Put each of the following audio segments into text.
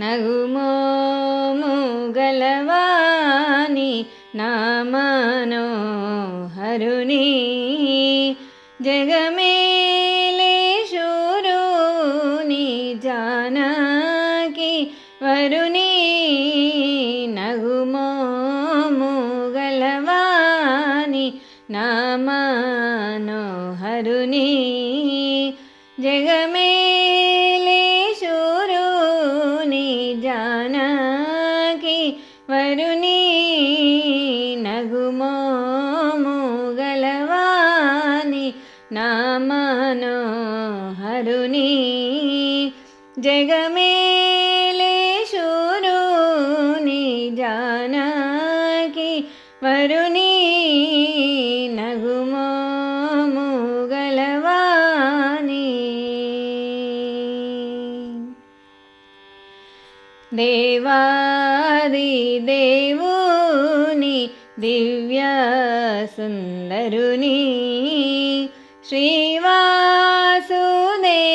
నగుమోము గలవాని నామనో హరుని. జగమేలే శూరుని జానకి వరుని. నగుమోము గలవాని నామనో జగమే జానకి వరుని నగుమోము గలవాని నామనో హరుని జగమేలే దేవాది దేవుని దివ్య సుందరుని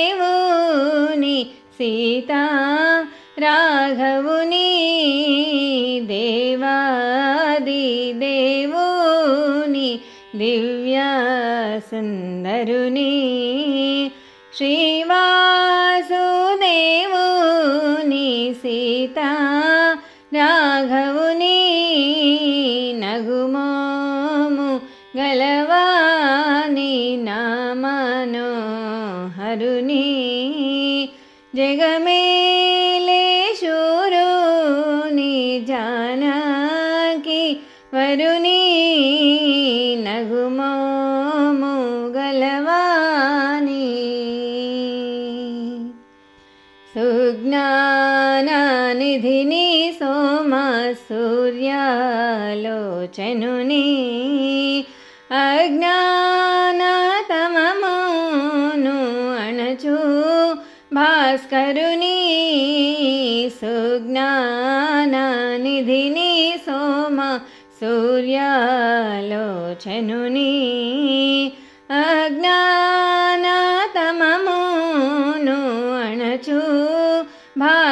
శ్రీవాసుదేవుని సీతా రాఘవుని దేవాది దేవుని దివ్య సుందరుని నీవు నీ సీత రాఘవుని నగుమోము గలవాని నామనో హరుని జగమేలే శూరుని జానకి వరుని నగుమోము గలవా నిధిని సోమ సూర్యాలోచనుని అజ్ఞానతమమును అణచు భాస్కరుని సుజ్ఞాన నిధిని సోమ సూర్యాలోచనుని అజ్ఞా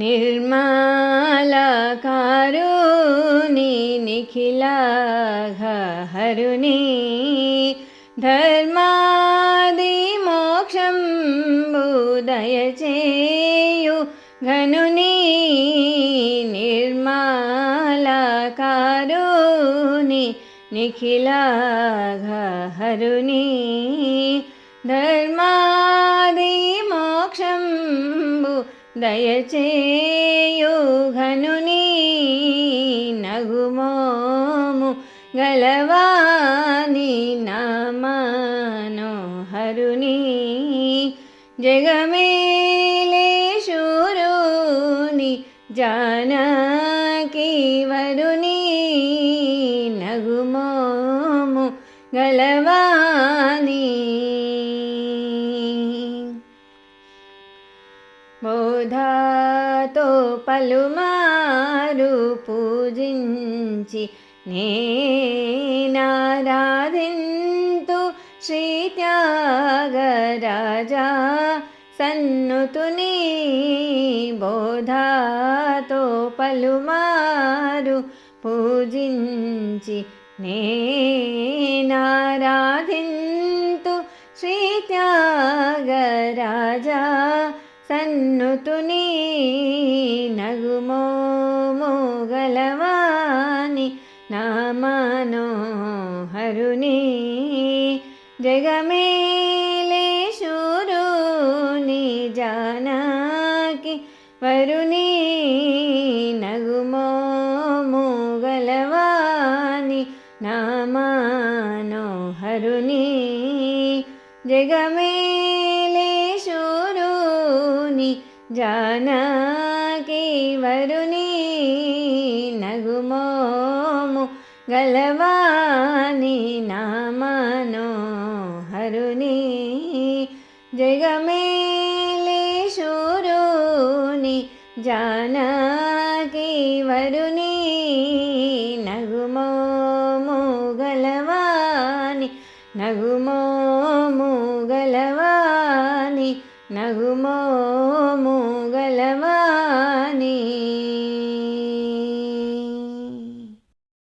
निर्मालाकारुणि निखिलाघहरुणि धर्मादिमोक्षं बुदयचेयु घनुनि निर्मालाकारुणि निखिलाघहरुणि धर्मादिमोक्षं ధర్మాది నగుమోము గలవాని నామనోహరుని. జగమేలేశూరుని జానకి వరుని నగుమోము గలవా పలుమారు పూజించి నేనారాధింతు శ్రీత్యాగరాజా సన్నుతుని బోధాతో పలుమారు పూజించి నేనారాధింతు శ్రీత్యాగరాజా సన్నుతుని నగుమోము గలవాని నామనోహరుని జగమేలే శూరుని జానకి వరుని నగుమోము గలవాని నామనోహరుని జగమేలే శూరుని జానకి వరుని నగుమోము గలవాని నామనో హరుని జగమేలేశూరుని జానకి వరుని నగుమోము గలవాని నగుమోము గలవాని నగుమో